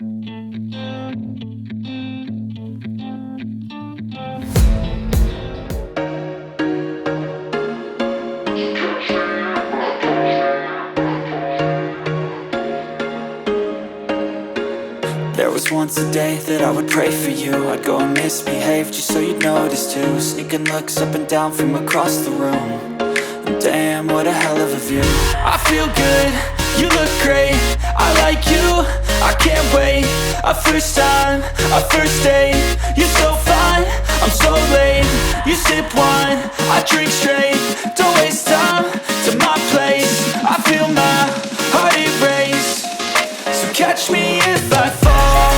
There was once a day that I would pray for you. I'd go and misbehave just so you'd notice too. Sneaking looks up and down from across the room. And damn, what a hell of a view. I feel good, you look great I like you, I can't wait A first time, a first date You're so fine, I'm so late You sip wine, I drink straight Don't waste time to my place I feel my heart erase So catch me if I fall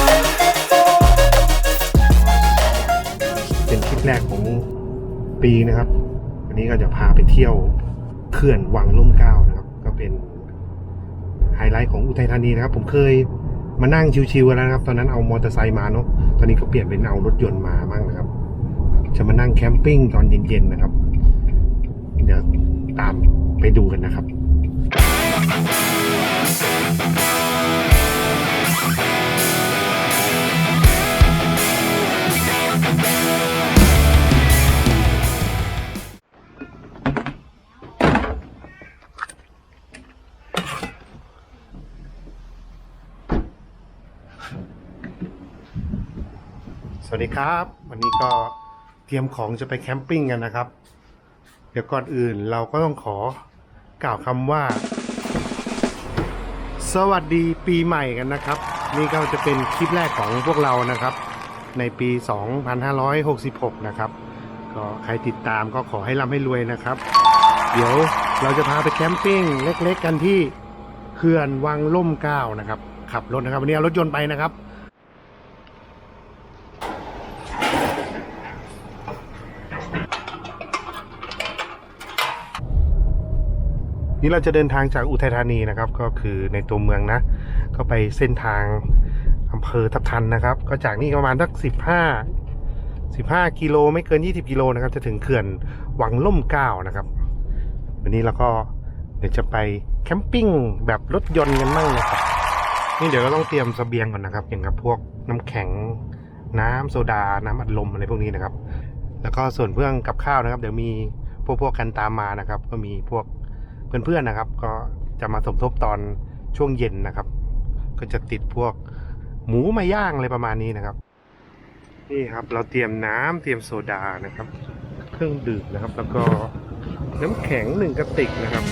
เป็นคลิปแรกของปีนะครับ วันนี้ก็จะพาไปเที่ยวเขื่อนวังล่มเกล้านะครับ ก็เป็น ไฮไลท์ของอุทัยธานีนะครับ ผมเคยมานั่งชิวๆแล้วนะครับ ตอนนั้นเอามอเตอร์ไซค์มาเนาะตอนนี้ก็เปลี่ยนเป็นเอารถยนต์มามั่งนะครับ จะมานั่งแคมปิ้งตอนเย็นๆนะครับ เดี๋ยวตามไปดูกันนะครับ วัสดีครับ วันนี้ก็เตรียมของจะไปแคมปิ้งกันนะครับ เดี๋ยวก่อนอื่นเราก็ต้องขอกล่าวคำว่า สวัสดีปีใหม่กันนะครับ นี่ก็จะเป็นคลิปแรกของพวกเรานะครับ ในปี 2566 นะครับ ก็ใครติดตามก็ขอให้ร่ำให้รวยนะครับ เดี๋ยวเราจะพาไปแคมปิ้งเล็กๆกันที่เขื่อนวังล่มเก้านะครับขับรถนะครับวันนี้เอารถยนต์ไปนะครับ นี่เราจะเดินทางจากอุทัยธานีนะครับ ก็คือในตัวเมืองนะ ก็ไปเส้นทางอำเภอทับทันนะครับ ก็จากนี่ประมาณสักสิบห้าสิบห้ากิโลไม่เกินยี่สิบกิโลนะครับ จะถึงเขื่อนวังล่มเก้านะครับ วันนี้เราก็เดี๋ยวจะไปแคมปิ้งแบบรถยนต์กันมั่งนะครับนี่เดี๋ยวเราต้องเตรียมเสบียงก่อนนะครับอย่างกับพวกน้ำแข็งน้ำโซดา น้ำอัดลมอะไรพวกนี้นะครับ แล้วก็ส่วนเพื่องกับข้าวนะครับ เดี๋ยวมีพวกพวกกันตามมานะครับ ก็มีพวก เพื่อนๆนะครับ ก็จะมาสมทบตอนช่วงเย็นนะครับ ก็จะติดพวกหมูมาย่างอะไรประมาณนี้นะครับ นี่ครับเราเตรียมน้ำเตรียมโซดานะครับ เครื่องดื่มนะครับ แล้วก็น้ำแข็งหนึ่งกระติกนะครับ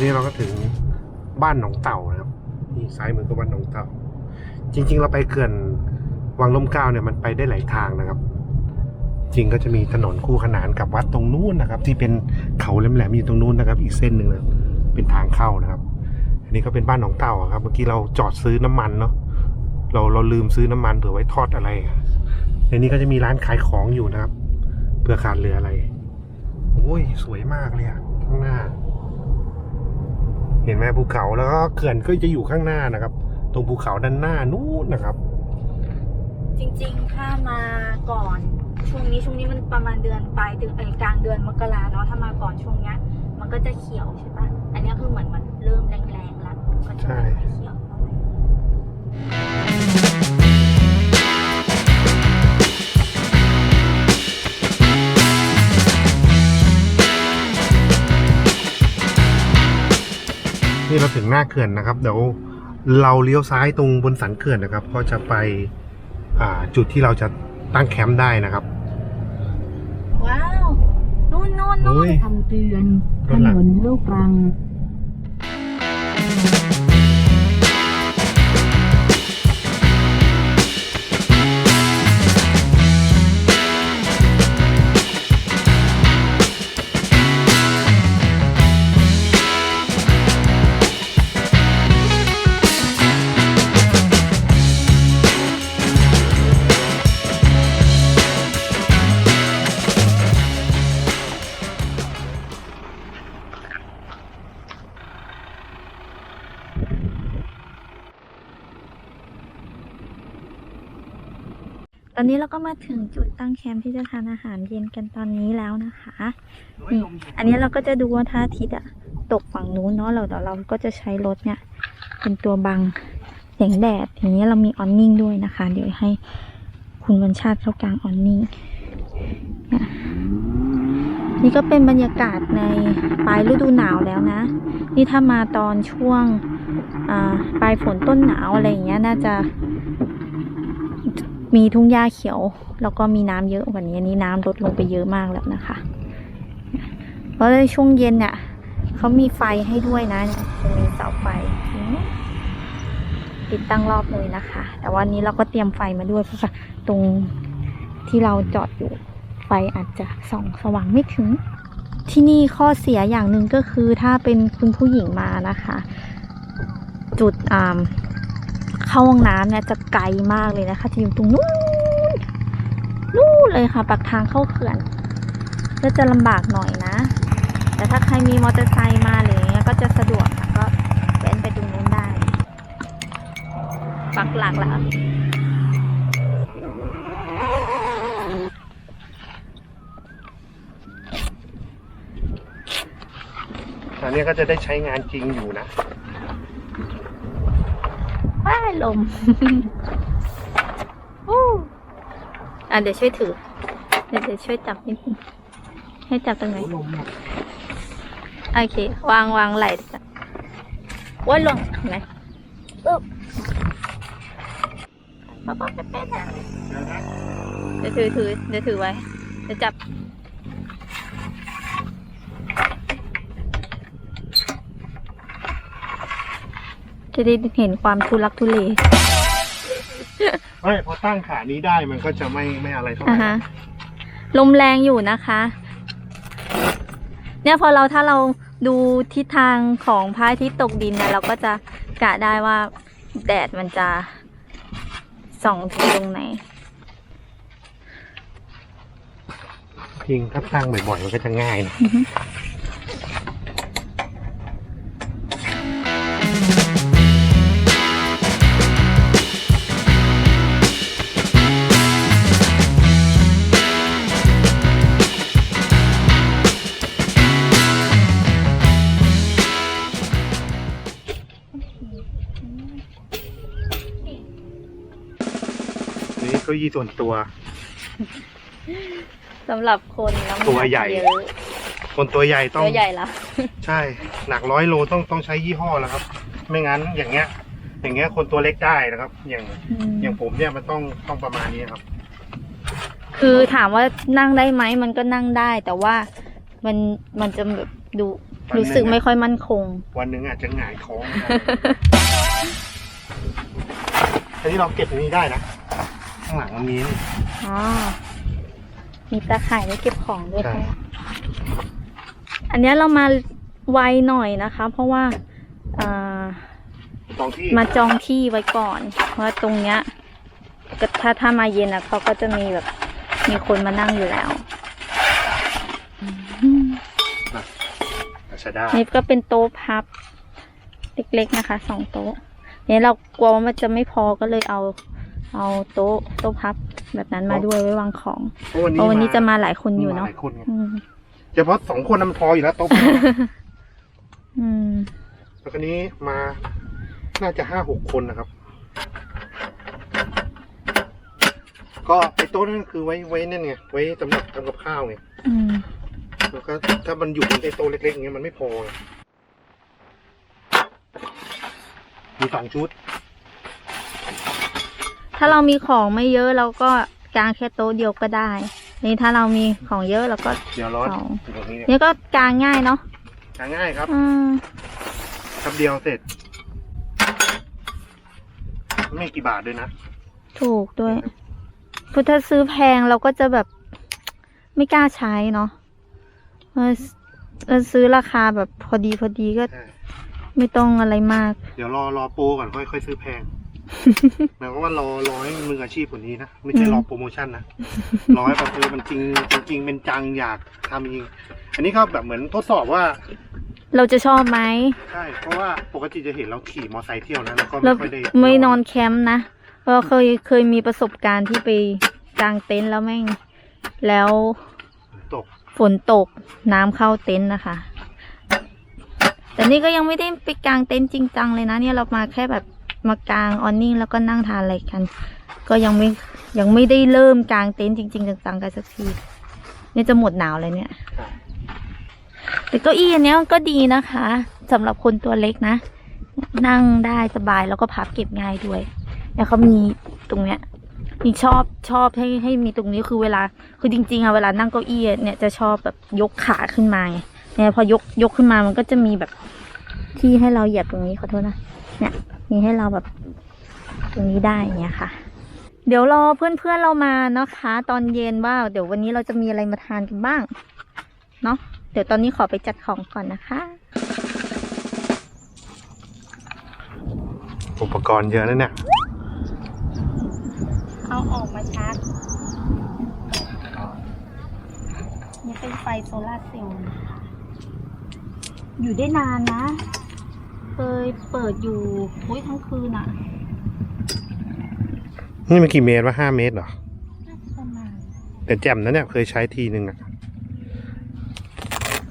อันนี้เราก็ถึงบ้านหนองเต่านะครับนี่ซ้ายมือก็บ้านหนองเต่า จริง ๆ เราไปเขื่อนวังล่มเก้าเนี่ยมันไปได้หลายทางนะครับ จริงก็จะมีถนนคู่ขนานกับวัดตรงนู้นนะครับ ที่เป็นเขาแหลมๆอยู่ตรงนู้นนะครับ อีกเส้นหนึ่งนะเป็นทางเข้านะครับ อันนี้ก็เป็นบ้านหนองเต่าครับเมื่อกี้เราจอดซื้อน้ำมันเนาะเราเราลืมซื้อน้ำมันเผื่อไว้ทอดอะไรอะในนี้ก็จะมีร้านขายของอยู่นะครับเผื่อขาดเหลืออะไรโอ้ยสวยมากเลยอะข้างหน้า เห็นไหมภูเขาแล้วก็เขื่อนก็จะอยู่ข้างหน้านะครับ ตรงภูเขาด้านหน้านู้นนะครับ จริงๆ ถ้ามาก่อนช่วงนี้ช่วงนี้มันประมาณเดือนปลายเดือนเอ้ยกลางเดือนมกราเนาะถ้ามาก่อนช่วงเนี้ยมันก็จะเขียวใช่ปะอันนี้คือเหมือนมันเริ่มแรงๆแล้วก็จะใช่ไม่ค่อยเขียว เท่าไหร่นี่เราถึงหน้าเขื่อนนะครับ เดี๋ยวเราเลี้ยวซ้ายตรงบนสันเขื่อนนะครับ ก็จะไปอ่าจุดที่เราจะตั้งแคมป์ได้นะครับ ว้าว นู่นนู่นนู่เฮ้นยคำเตือนรถถหลันงนลูกรัง อนนี้เราก็มาถึงจุดตั้งแคมป์ที่จะทานอาหารเย็นกันตอนนี้แล้วนะคะนี่อันนี้เราก็จะดูว่าท่าทิตย์อะตกฝั่งนู้นเนาะเราเดี๋ยวเราก็จะใช้รถเนี่ย เป็นตัวบังแสงแดดทีนี้เรามีออนนิ่งด้วยนะคะ เดี๋ยวให้คุณวันชาติเข้ากลางออนนิ่งนี่ก็เป็นบรรยากาศในปลายฤดูหนาวแล้วนะ นี่ถ้ามาตอนช่วงปลายฝนต้นหนาวอะไรอย่างเงี้ยน่าจะ มีทุ่งหญ้าเขียว แล้วก็มีน้ำเยอะกว่านี้อันนี้น้ำลดลงไปเยอะมากแล้วนะคะเพราะในช่วงเย็นเนี่ยเขามีไฟให้ด้วยนะเนี่ยจะมีเสาไฟติดตั้งรอบเลยนะคะ แต่วันนี้เราก็เตรียมไฟมาด้วยเพราะว่าตรงที่เราจอดอยู่ไฟอาจจะส่องสว่างไม่ถึง ที่นี่ข้อเสียอย่างหนึ่งก็คือถ้าเป็นคุณผู้หญิงมานะคะ จุดอ่า เข้าห้องน้ำเนี่ยจะไกลมากเลยนะคะ จะอยู่ตรงนู้นนู่นเลยค่ะปากทางเข้าเขื่อนก็จะลำบากหน่อยนะ แต่ถ้าใครมีมอเตอร์ไซค์มาหรืออย่างเงี้ยก็จะสะดวกค่ะก็แว้นไปตรงนู้นได้ ปักหลักแล้วอันนี้ก็จะได้ใช้งานจริงอยู่นะ ลมอู้อะเดี๋ยวช่วยถือ เดี๋ยวเดี๋ยวช่วยจับนิดนึงให้จับตรงไหน ลมโอเค วางวางไหล่จ้ะว่าลงเห็นไหมปึ๊บป๊าป๊าเป๊ะๆนะเดี๋ยวถือถือเดี๋ยวถือไว้ เดี๋ยวจับ จะได้เห็นความทุลักทุเลไม่พอตั้งขานี้ได้มันก็จะไม่ไม่อะไรเท่าไหอ่าร่ฮะลมแรงอยู่นะคะ เนี่ยพอเราถ้าเราดูทิศทางของพระอาทิตย์ตกดินเนี่ยเราก็จะกะได้ว่าแดดมันจะส่องที่ตรงไหนจริงถ้าตั้งบ่อยๆมันก็จะง่ายนะ ยี่ส่วนตัว สำหรับคนน้ำนักตัวใหญ่ เยอะคนตัวใหญ่ต้อง ตัวใหญ่ละใช่ หนักร้อยโลต้องต้องใช้ยี่ห้อแล้วครับ ไม่งั้นอย่างเงี้ย อย่างเงี้ยคนตัวเล็กได้นะครับ อย่างอย่างผมเนี่ยมันต้องต้องประมาณนี้ครับ คือถามว่านั่งได้ไหมมันก็นั่งได้ แต่ว่ามันมันจะแบบดูวันหนึ่ง รู้สึกไม่ค่อยมั่นคง วันหนึ่งอาจจะหงายท้องนะครับ อันนี้เราเก็บอันนี้ได้นะ ข้างหลังมันมีนี่อ๋อ มีตาข่ายไว้เก็บของด้วยใช่ค่ะอันเนี้ยเรามาไวหน่อยนะคะ เพราะว่าอ่า ตรงที่มาจองที่ไว้ก่อน เพราะว่าตรงเนี้ยก็ถ้าถ้ามาเย็นอะเขาก็จะมีแบบมีคนมานั่งอยู่แล้วอืมชาดานี่ก็เป็นโต๊ะพับ เล็กๆนะคะสองโต๊ะเนี่ยเรากลัวว่ามันจะไม่พอก็เลยเอา เอาโต๊ะโต๊ะพับแบบนั้นมาด้วยไว้วางของเพราะวันเพนี้ราะวันนี้จะมาหลายคนอยู่มาเนาะหลายคนไงอืมเฉพาะสองคนน่ะมันพออยู่แล้วโต๊ะอืม แล้วก็นี้มาน่าจะห้าหกคนนะครับ ก็ไอ้โต๊ะนั่นคือไว้ไว้นั่นไงไว้สำหรับทำกับข้าวไงอืม แล้วก็ถ้ามันอยู่บนไอ้โต๊ะเล็กๆอย่างเงี้ยมันไม่พอไงมีสองชุด ถ้าเรามีของไม่เยอะเราก็กางแค่โต๊ะเดียวก็ได้ นี่ถ้าเรามีของเยอะเราก็เดี๋ยวร้อนสองอยู่ตรงนี้เนี่ยนี่ก็กางง่ายเนาะหาง่ายครับอืมแป๊บเดียวเสร็จ ไม่กี่บาทด้วยนะ ถูกด้วยเพราะถ้าซื้อแพงเราก็จะแบบไม่กล้าใช้เนาะเออเออซื้อราคาแบบพอดีพอดีก็ใช่ไม่ต้องอะไรมาก เดี๋ยวรอรอโปรก่อนค่อยค่อยซื้อแพง หมายความว่ารอรอให้มืออาชีพกว่านี้นะ ไม่ใช่รอโปรโมชั่นนะรอให้แบบเออมันจริงจริงๆเป็นจังอยากทำจริงอันนี้ก็แบบเหมือนทดสอบว่า เราจะชอบไหมใช่เพราะว่าปกติจะเห็นเราขี่มอเตอร์ไซค์เที่ยวนะแล้วก็เราไม่ค่อยได้ไม่นอนแคมป์นะเพราะเคยเคยมีประสบการณ์ที่ไปกางเต็นท์แล้วแม่ง แล้วตกฝนตกน้ำเข้าเต็นท์นะคะแต่นี่ก็ยังไม่ได้ไปกางเต็นท์จริงจังเลยนะ เนี่ยเรามาแค่แบบ มากางออนนิ่งแล้วก็นั่งทานอะไรกัน ก็ยังไม่ยังไม่ได้เริ่มกางเต็นท์จริงๆจังๆกันสักทีเนี่ยจะหมดหนาวเลยเนี่ยแต่เก้าอี้อันเนี้ยก็ดีนะคะสำหรับคนตัวเล็กนะ นั่งได้สบายแล้วก็พับเก็บง่ายด้วยแล้วเขามีตรงเนี้ยนี่ชอบชอบให้ให้มีตรงนี้คือเวลา คือจริงๆอะเวลานั่งเก้าอี้อะเนี่ยจะชอบแบบยกขาขึ้นมาไงเนี่ยพอยกยกขึ้นมามันก็จะมีแบบที่ให้เราเหยียบตรงนี้ขอโทษนะเนี่ย มีให้เราแบบตรงนี้ได้อย่างเงี้ยค่ะ เดี๋ยวรอเพื่อนๆเรามานะคะ ตอนเย็นว่า เดี๋ยววันนี้เราจะมีอะไรมาทานกันบ้างเนาะเดี๋ยวตอนนี้ขอไปจัดของก่อนนะคะ อุปกรณ์เยอะนะเนี่ยเอาออกมาชาร์จนี่เป็นไฟโซลาร์เซลล์นะคะอยู่ได้นานนะเค ยเปิดอยู่อุ้ยทั้งคืนอะนี่มันกี่เมตรวะห้าเมตรเหรอ น่าจะประมาณแต่แจ่มนะเนี่ยเคยใช้ทีนึงอะ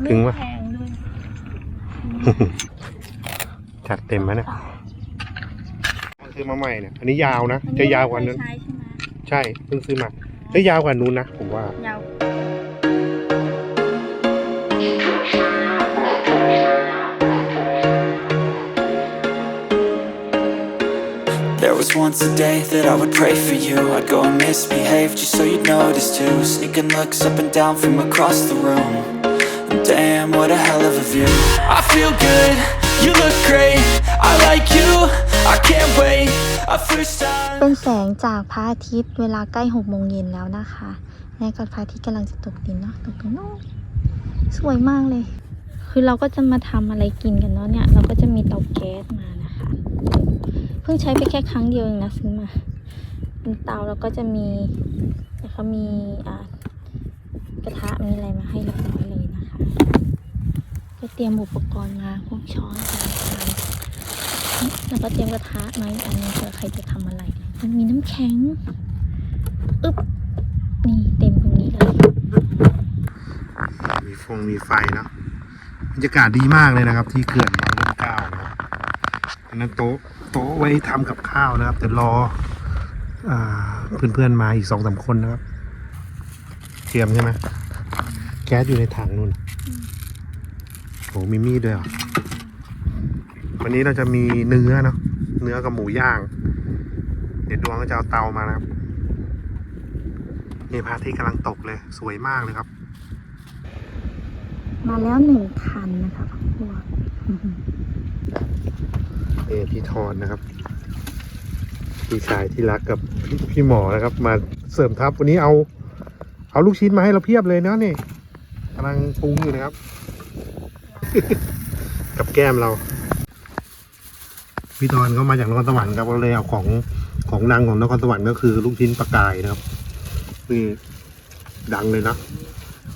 ถึงวะไม่แพงด้วยจัดเต็มไหมเนี่ยซื้อมาใหม่เนี่ย อันนี้ยาวนะจะยาวกว่านั้นใช้ใช่ไหมใช่เพิ่งซื้อมาจะยาวกว่านู้นนะผมว่า ยาว was once a day that I would pray for you I'd go and misbehave just so you'd notice too Sneaking looks up and down from across the room And damn, what a hell of a view I feel good, you look great I like you, I can't wait A first time เป็นแสงจากพระอาทิตย์เวลาใกล้หกโมงเย็นแล้วนะคะในกับพระอาทิตย์กำลังจะตกดินเนาะตกตรงโน้นสวยมากเลย คือเราก็จะมาทำอะไรกินกันเนาะเนี่ย เราก็จะมีเตาแก๊สมานะคะเพิ่งใช้ไปแค่ครั้งเดียวเองนะซื้อมาเป็นเตาแล้วก็จะมีแล้วก็มีกระทะมีอะไรมาให้เรียบร้อยเลยนะคะ ก็เตรียมอุปกรณ์มาพวกช้อนจานแล้วก็เตรียมกระทะมาอีกอันนึงเผื่อใครจะทำอะไร มันมีน้ำแข็งอึ๊บนี่เต็มตรงนี้เลยมีฟงมีไฟเนาะบรรยากาศดีมากเลยนะครับ ที่เขื่อนน้ำลำเก้านะอันนั้นโต๊ะ โต๊ะไว้ทำกับข้าวนะครับแต่รออ่าเพื่อนๆมาอีกสองสามคนนะครับ เตรียมใช่ไหมแก๊สอยู่ในถังนู่นโหมีมีดด้วยเหรอวันนี้เราจะมีเนื้อเนาะเนื้อกับหมูย่าง เดี๋ยวดวงก็จะเอาเตามานะครับนี่พระอาทิตย์กำลังตกเลย สวยมากเลยครับ มาแล้วหนึ่งคันนะคะครอบครัว เอพี่ทอนนะครับ พี่ชายที่รักกับพี่พี่หมอนะครับ มาเสริมทัพวันนี้เอา เอาลูกชิ้นมาให้เราเพียบเลยเนาะนี่กำลังปรุงอยู่นะครับ กับแก้มเรา พี่ทอนเขามาจากนครสวรรค์ครับก็เลยเอาของของดังของนครสวรรค์ก็คือ ลูกชิ้นปลากายนะครับนี่ดังเลยนะ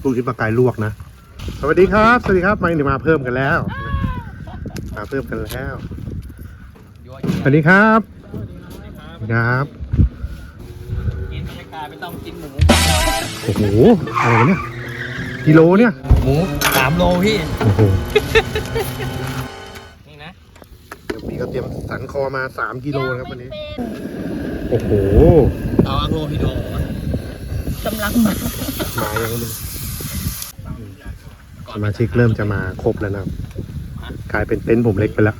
ลูกชิ้นปลากายลวกนะสวัสดีครับ สวัสดีครับมาหนึ่งมาเพิ่มกันแล้ว มาเพิ่มกันแล้วสวัสดีครับครับกินบรรยากาศไม่ต้องกินหมูโอ้โหอะไรวะเนี่ยกิโลเนี่ย หมูสามโลพี่โอ้โหนี่นะเดี๋ยวพี่ก็เตรียมสันคอมาสามกิโลนะครับวันนี้ โอ้โหเอาอังโลพี่โดกำลังมามายังไม่สมาชิกเริ่มจะมาครบแล้วนะครับ กลายเป็นเต็นท์ผมเล็กไปแล้ว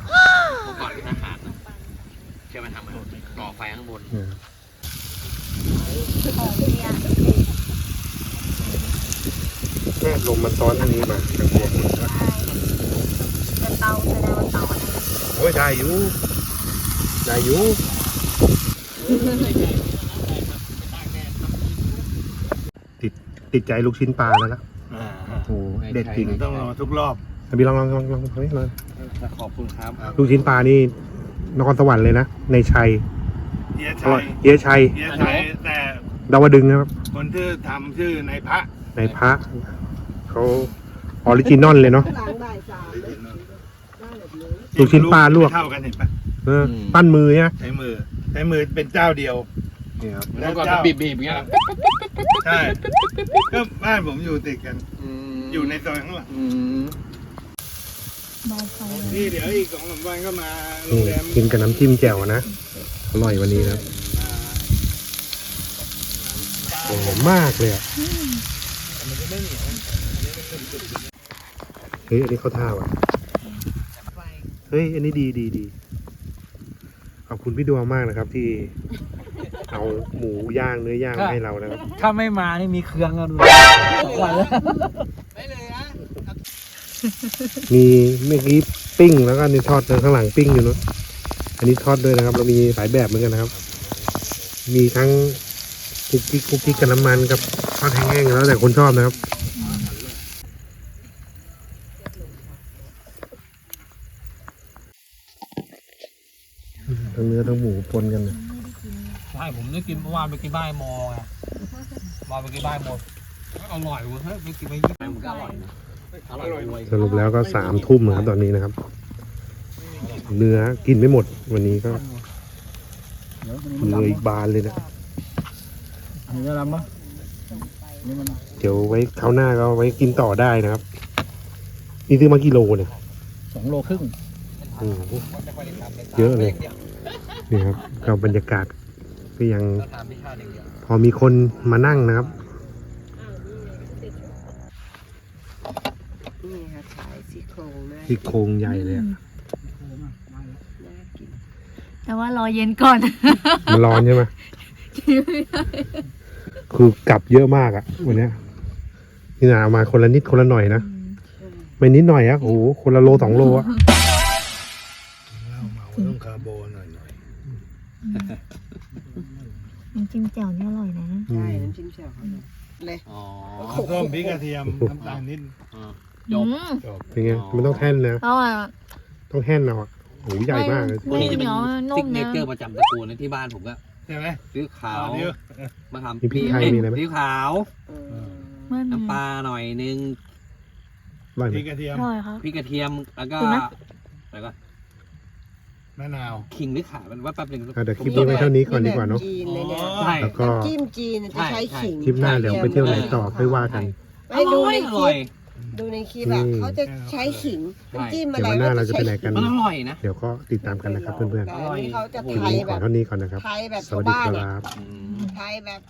เมื่อก่อนเป็นอาหารนะเชื่อไหมทำอะไรก่อไฟข้างบนเนี่ยของเนี่ยแค่ลมมันซ้อนอันนี้มาทางบวกจะเตาแสดงว่าเตาอันนั้นโอ้ยได้อยู่ได้อยู่ติดติดใจลูกชิ้นปลาแล้วล่ะโอ้โหเด็ดจริงต้องรอทุกรอบ พี่ลองลองลองลองลองลองขอบคุณครับลูกชิ้นปลานี่นครสวรรค์เลยนะในชัยเฮียอชัร่อยยเอียชัยเฮียชัยแต่ดาวดึงส์นะครับคนที่อทำชื่อในพระในพระเขาออริจินอลเลยเนาะลูกชิ้นปลาลวก ไม่เท่ากันเห็นปะเออปั้นมือเนี่ยใช้มือใช้มือเป็นเจ้าเดียวนี่ครับแล้วก็บีบบีบๆอย่างเงี้ยใช่ก็บ้านผมอยู่ติดกัน อยู่ในซอยข้างหลังอืม เบาไฟเลยนี่เดี๋ยวอีกสองสามวันก็มาโรงนี่แรมกินกับน้ำจิ้มแจ่วนะ อร่อยวันนี้นะครับหอมมากเลยอะเฮ้ยอันนี้เข้าท่าว่ะ เฮ้ย อันนี้ดีดีดีขอบคุณพี่ดวงมากนะครับที่ เอาหมูย่างเนื้อย่างมาให้เรานะครับ ถ้าไม่มานี่มีเครื่องกันดูสองวันแล้ว มีเมื่อกี้ปิ้งแล้วก็นี่ทอดข้างหลังปิ้งอยู่เนอะอันนี้ทอดด้วยนะครับเรามีหลายแบบเหมือนกันนะครับ มีทั้งคุกกี้คุกกี้กับน้ำมันกับทอดแห้งๆแล้วแต่คนชอบนะครับทั้งเนื้อทั้งหมูปนกันนะใช่ผมได้กินเมื่อวานไปกินบ้านมอไงมาไปกินบ้านมออร่อยเว้ยเฮ้ยไปกินไปยี่มันก็อร่อยนะอร่อยด้วย สรุปแล้วก็สามทุ่มนะครับตอนนี้นะครับ เนื้อกินไม่หมดวันนี้ก็เดี๋ยวเหลืออีกบานเลยนะมีอะไรมั้งนี่มันเดี๋ยวไว้คราวหน้าก็เอาไว้กินต่อได้นะครับ นี่ซื้อมากี่โลเนี่ยสองโลครึ่งโอ้โหเยอะเลยนี่ครับก็บรรยากาศก็ยังตามที่ชาติอย่างเดียวพอมีคนมานั่งนะครับ นี่ค่ะ ขายซี่โครงนะที่โครงใหญ่เลยอะน่ากินแต่ว่ารอเย็นก่อน มันร้อนใช่ไหมคือกลับเยอะมากอะวันเนี้ยนี่นะเอามาคนละนิดคนละหน่อยนะไม่นิดหน่อยอะโอ้โหคนละโลสองโลอะเหล้าเมาต้องคาร์โบหน่อยหน่อยน้ำจิ้มแจ่วนี่อร่อยนะ อืใช่ม น้ำจิ้มแจ่วเขาเลยเลย อ๋อน้ำส้มพริกกระเทียมน้ำตาลนิด อ่าอืมจบเป็นไงมันต้องแท่นนะอร่อยอะต้องแท่นเอาอะโอ้โหใหญ่มากเลยพวกนี้จะเป็นเหนียวนุ่ซิมกเนนะเจอร์ประจำตระกูลในที่บ้านผมก็ใช่ไหมซื้อขาวเดี๋ยวมาทำมีพริกไทยมีอะไรไหมซีอิ๊วขาวเออไม่มีน้ำปลาหน่อยนึงอร่อยไหพมริกกระเทียอมร่อยครับ พริกกระเทียมแล้วก็จริงไหม แล้วก็มะนาว ขิงหรือข่ามันว่าแป๊บนึงอะเดี๋ยวคลิปนี้ไว้เท่านี้ก่อนดีกว่าเนาะจีนเลยเนี่ยใช่ แล้วก็น้ำจิ้มจีนจะใช้ขิงคลิปหน้าเดี๋ยวไปเที่ยวไหนต่อค่อยว่ากัน ไปดูในอคร่ลิอยป ดูในคลิปอะอืมเขาจะใช้ขิงน้ำจิ้มอะเดี๋ยวไรวันหน้าเราจะไปไหนกัน มันอร่อยนะ เดี๋ยวก็ติดตามกันนะครับเพื่อนแต่อันนี้เขาจะๆคลิปไทยนี้ขแบอบ เท่านี้ก่อนนะครับ ไทยแบบสชาววัสดีบ้านคอะรับอืมไทยแบบ